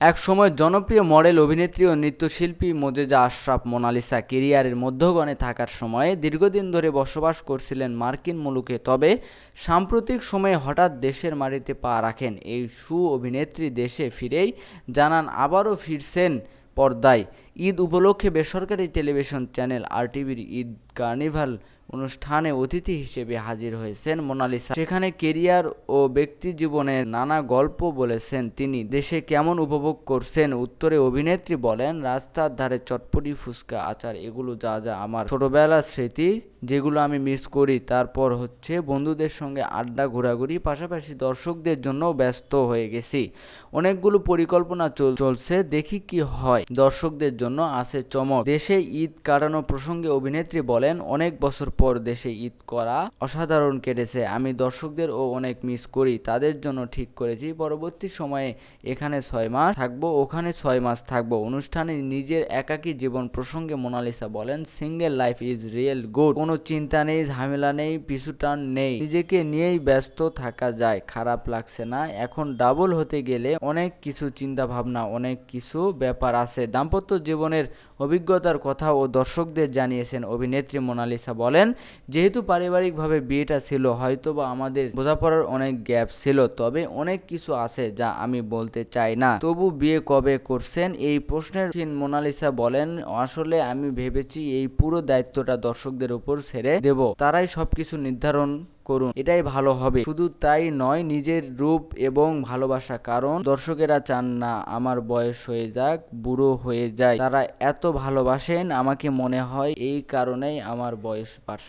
এক সময় জনপ্রিয় মডেল, অভিনেত্রী ও নৃত্যশিল্পী মোজেজা আশরাফ মোনালিসা কেরিয়ারের মধ্যগণে থাকার সময়ে দীর্ঘদিন ধরে বসবাস করছিলেন মার্কিন মুলুকে। তবে সাম্প্রতিক সময়ে হঠাৎ দেশের মাটিতে পা রাখেন। এই সু অভিনেত্রী দেশে ফিরেই জানান, আবারও ফিরছেন পর্দায়। ঈদ উপলক্ষে বেসরকারি টেলিভিশন চ্যানেল আরটিভির ঈদ কার্নিভাল অনুষ্ঠানে অতিথি হিসেবে হাজির হয়েছেন মোনালিসা। সেখানে কেরিয়ার ও ব্যক্তি জীবনের নানা গল্প বলেছেন তিনি। দেশে কেমন উপভোগ করছেন উত্তরে অভিনেত্রী বলেন, রাস্তার ধারে চটপটি, ফুচকা, আচার, এগুলো যা যা আমার ছোটবেলার স্মৃতি, যেগুলো আমি মিস করি। তারপর হচ্ছে বন্ধুদের সঙ্গে আড্ডা, ঘোরাঘুরি, পাশাপাশি দর্শকদের জন্য ব্যস্ত হয়ে গেছি। অনেকগুলো পরিকল্পনা চল- চলছে, দেখি কি হয়। দর্শকদের জন্য আছে চমক। দেশে ঈদ কাটানো প্রসঙ্গে অভিনেত্রী বলেন, অনেক বছর পর দেশে ঈদ করা অসাধারণ কেটেছে। আমি দর্শকদের ও অনেক মিস করি। তাদের জন্য ঠিক করেছি। পরবর্তী সময়ে এখানে ছয় মাস থাকব, ওখানে ছয় মাস থাকব। অনুষ্ঠানে নিজের একাকী জীবন প্রসঙ্গে মোনালিসা বলেন, single life is real good. কোনো চিন্তা নেই, ঝামেলা নেই, পিছুটান নেই। নিজেকে নিয়েই ব্যস্ত থাকা যায়। খারাপ লাগছে না। এখন ডাবল হতে গেলে অনেক কিছু চিন্তা ভাবনা অনেক কিছু ব্যাপার আছে। দাম্পত্য জীবনের অভিজ্ঞতার কথা ও দর্শকদের জানিয়েছেন অভিনেত্রী মোনালিসা বলেন, যেহেতু পারিবারিকভাবে বিয়েটা ছিল, হয়তোবা আমাদের বোঝাপড়ার অনেক গ্যাপ ছিল, তবে অনেক কিছু আছে যা আমি বলতে চাই না। তবু বিয়ে কবে করছেন? এই প্রশ্নের মোনালিসা বলেন, আসলে আমি ভেবেছি এই পুরো দায়িত্বটা দর্শকদের উপর ছেড়ে দেব। তারাই সবকিছু নির্ধারণ করুন, এটাই ভালো হবে। শুধু তাই নয়, নিজের রূপ এবং ভালোবাসা, কারণ দর্শকেরা চান না আমার বয়স হয়ে যাক, বুড়ো হয়ে যায় তারা এত ভালোবাসেন আমাকে মনে হয় এই কারণেই আমার বয়স বাড়ছে।